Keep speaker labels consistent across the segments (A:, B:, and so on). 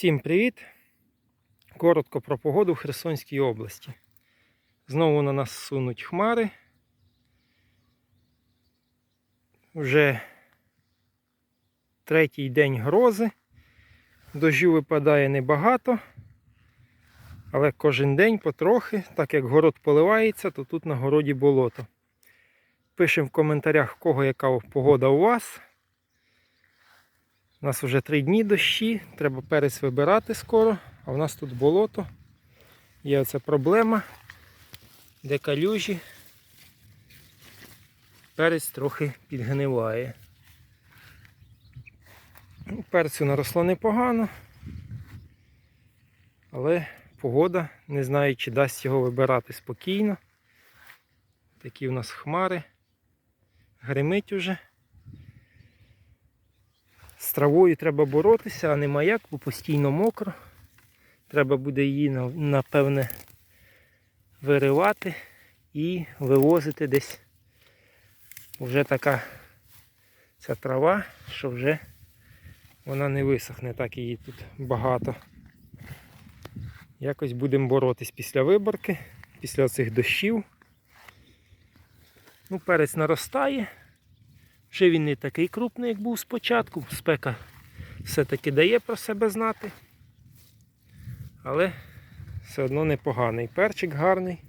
A: Всім привіт! Коротко про погоду в Херсонській області. Знову на нас сунуть хмари. Вже третій день грози. Дождю випадає небагато, але кожен день потрохи, так як город поливається, то тут на городі болото. Пишемо в коментарях, в кого яка погода у вас. У нас вже три дні дощі, треба перець вибирати скоро, а в нас тут болото. Є оця проблема, де калюжі. Перець трохи підгниває. Ну, Перцю наросло непогано, але погода, не знаю, чи дасть його вибирати спокійно. Такі у нас хмари. Гримить уже. З травою треба боротися, а не маяк, бо постійно мокро. Треба буде її, напевне, виривати і вивозити десь. Вже така ця трава, що вже вона не висохне, так її тут багато. Якось будемо боротись після виборки, після цих дощів. Ну, перець наростає. Вже він не такий крупний, як був спочатку. Спека все-таки дає про себе знати. Але все одно непоганий. Перчик гарний.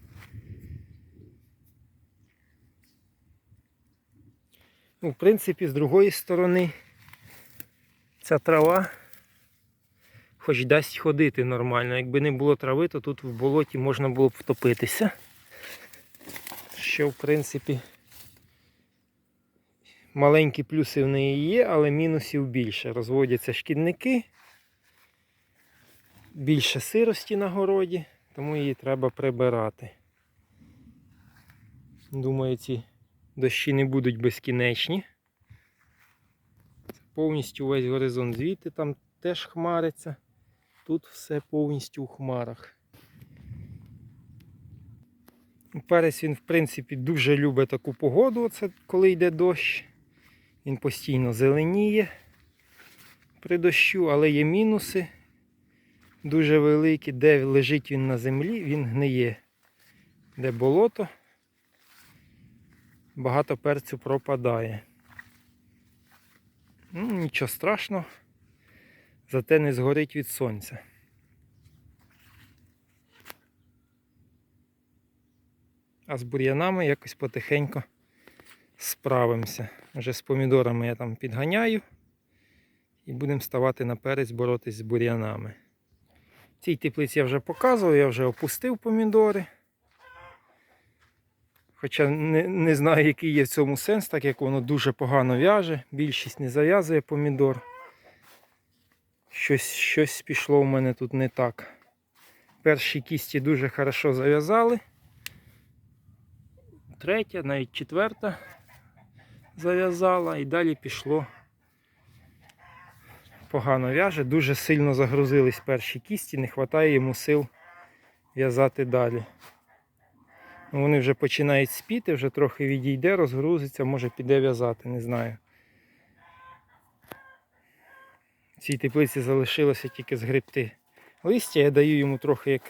A: Ну, в принципі, з другої сторони ця трава хоч дасть ходити нормально. Якби не було трави, то тут в болоті можна було б втопитися. Що, в принципі, Маленькі плюси в неї є, але мінусів більше. Розводяться шкідники, більше сирості на городі, тому її треба прибирати. Думаю, ці дощі не будуть безкінечні. Повністю весь горизонт звідти там теж хмариться. Тут все повністю у хмарах. Перець він, в принципі, дуже любить таку погоду, оце коли йде дощ. Він постійно зеленіє при дощу, але є мінуси дуже великі. Де лежить він на землі, він гниє. Де болото, багато перцю пропадає. Ну, Нічого страшного, зате не згорить від сонця. А з бур'янами якось потихеньку справимося. Вже з помідорами я там підганяю і будемо ставати на перець боротись з бур'янами. Цій теплиці я вже показував, я вже опустив помідори. Хоча не, не знаю, який є в цьому сенс, так як воно дуже погано в'яже, більшість не зав'язує помідор. Щось щось пішло у мене тут не так. Перші кісті дуже хорошо зав'язали. Третя, навіть четверта зав'язала і далі пішло погано в'яже, дуже сильно загрузились перші кісті, не вистачає йому сил в'язати далі. Ну, Вони вже починають спіти, вже трохи відійде, розгрузиться, може піде в'язати, не знаю. Цій теплиці залишилося тільки згребти листя, я даю йому трохи як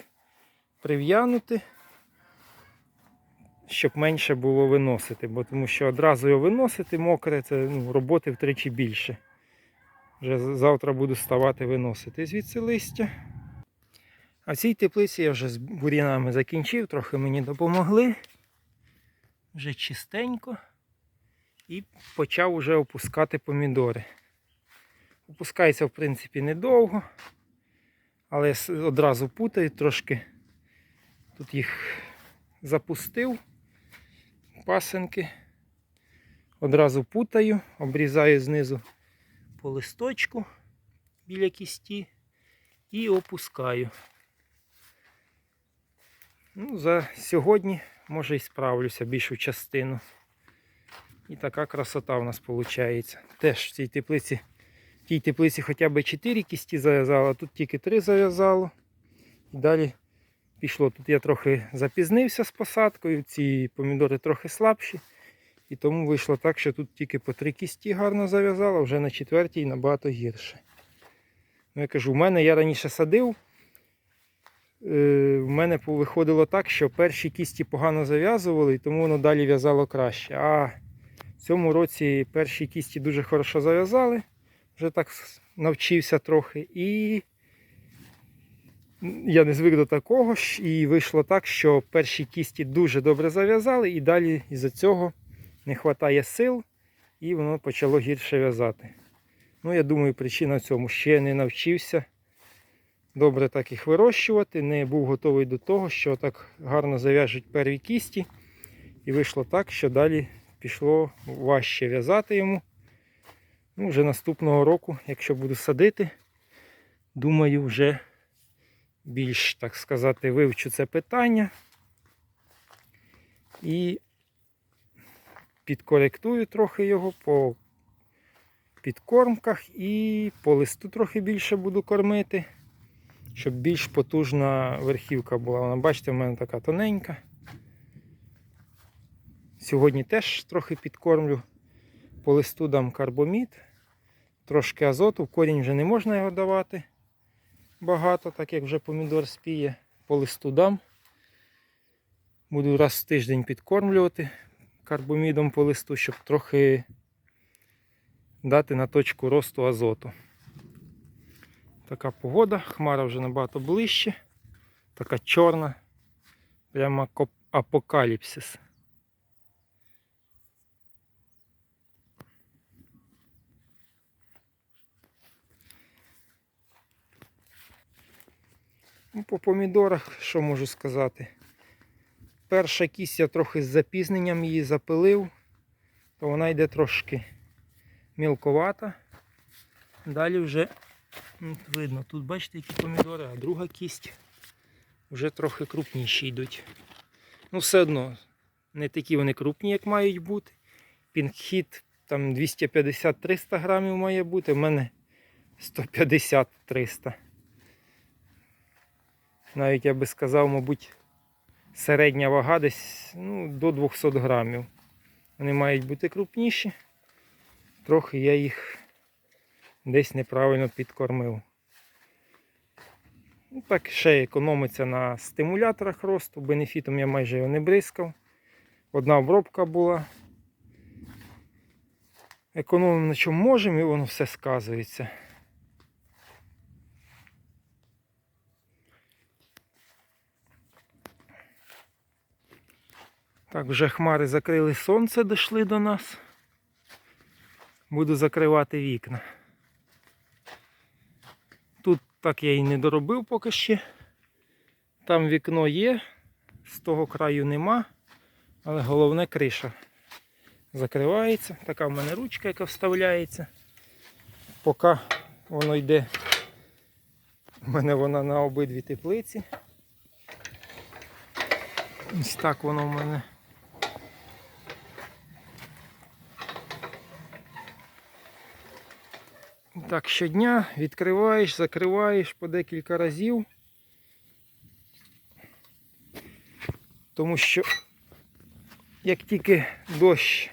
A: прив'янути щоб менше було виносити, бо тому що одразу його виносити мокре, це ну, роботи втричі більше. Вже завтра буду ставати виносити звідси листя. А в цій теплиці я вже з бур'янами закінчив, трохи мені допомогли. Вже чистенько. І почав вже опускати помідори. Опускається, в принципі, недовго, але одразу путаю трошки. Тут їх запустив пасенки. Одразу путаю, обрізаю знизу по листочку біля кісті і опускаю. Ну, За сьогодні, може і справлюся більшу частину. І така красота у нас виходить. Теж в цій теплиці, в тій теплиці хоча б 4 кісті зав'язало, а тут тільки 3 зав'язало. І далі пішло. Тут я трохи запізнився з посадкою, ці помідори трохи слабші. І тому вийшло так, що тут тільки по три кісті гарно зав'язало, вже на четвертій набагато гірше. Ну, я кажу, в мене я раніше садив. е, В мене виходило так, що перші кісті погано зав'язували, і тому воно далі в'язало краще. А в цьому році перші кісті дуже хорошо зав'язали, вже так навчився трохи. І я не звик до такого і вийшло так, що перші кісті дуже добре зав'язали, і далі із-за цього не вистачає сил, і воно почало гірше в'язати. Ну, я думаю, причина в цьому ще не навчився добре так їх вирощувати, не був готовий до того, що так гарно зав'яжуть перві кісті. І вийшло так, що далі пішло важче в'язати йому. Ну, вже наступного року, якщо буду садити, думаю, вже більш, так сказати, вивчу це питання. І підкоректую трохи його по підкормках і по листу трохи більше буду кормити, щоб більш потужна верхівка була. Вона, бачите, в мене така тоненька. Сьогодні теж трохи підкормлю. По листу дам карбомід, трошки азоту, корінь вже не можна його давати багато, так як вже помідор спіє. По листу дам. Буду раз в тиждень підкормлювати карбомідом по листу, щоб трохи дати на точку росту азоту. Така погода, хмара вже набагато ближче, така чорна, прямо апокаліпсис. Ну, По помідорах, що можу сказати? Перша кість я трохи з запізненням її запилив, то вона йде трошки мілковата. Далі вже м, видно, тут бачите, які помідори, а друга кість вже трохи крупніші йдуть. Ну, все одно, не такі вони крупні, як мають бути. Пінхід там 250-300 грамів має бути, в мене 150-300. Навіть я би сказав, мабуть, середня вага десь ну, до 200 грамів. Вони мають бути крупніші. Трохи я їх десь неправильно підкормив. Ну, так ще економиться на стимуляторах росту. Бенефітом я майже його не бризкав. Одна обробка була. Економимо на чому можемо і воно все сказується. Так, вже хмари закрили сонце, дійшли до нас. Буду закривати вікна. Тут так я і не доробив поки ще. Там вікно є, з того краю нема, але головне криша закривається. Така в мене ручка, яка вставляється. Поки воно йде, у мене вона на обидві теплиці. Ось так воно в мене. Так, щодня відкриваєш, закриваєш по декілька разів. Тому що як тільки дощ,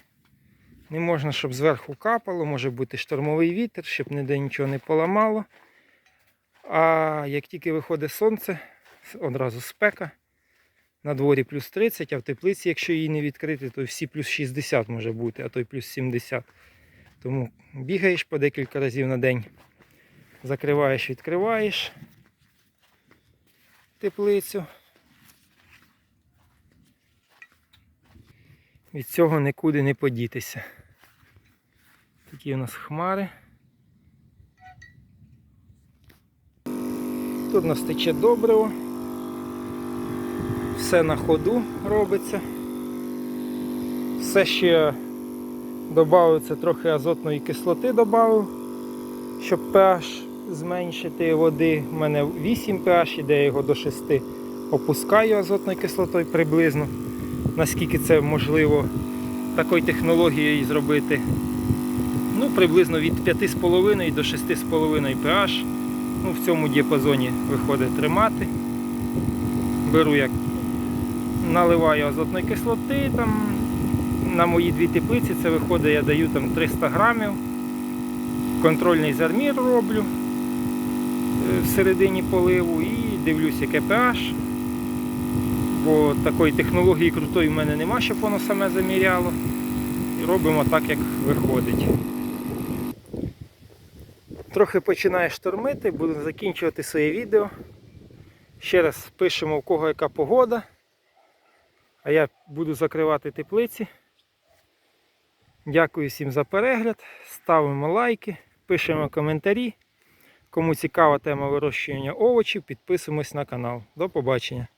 A: не можна, щоб зверху капало, може бути штормовий вітер, щоб ніде нічого не поламало. А як тільки виходить сонце, одразу спека. На дворі плюс 30, а в теплиці, якщо її не відкрити, то всі плюс 60 може бути, а то й плюс 70. Тому бігаєш по декілька разів на день, закриваєш, відкриваєш теплицю. Від цього нікуди не подітися. Такі у нас хмари. Тут у нас тече добриво. Все на ходу робиться. Все ще Добавив це трохи азотної кислоти, додав, щоб pH зменшити води. У мене 8 pH, іде його до 6. Опускаю азотною кислотою приблизно, наскільки це можливо такою технологією зробити. Ну, приблизно від 5,5 до 6,5 pH. Ну, в цьому діапазоні виходить тримати. Беру як наливаю азотної кислоти. там на мої дві теплиці це виходить, я даю там 300 грамів. Контрольний зармір роблю. е, всередині поливу і дивлюсь, яке pH. Бо такої технології крутої в мене нема, щоб воно саме заміряло. І робимо так, як виходить. Трохи починає штормити, буду закінчувати своє відео. Ще раз пишемо, у кого яка погода. А я буду закривати теплиці. Дякую всім за перегляд. Ставимо лайки, пишемо коментарі. Кому цікава тема вирощування овочів, підписуємось на канал. До побачення.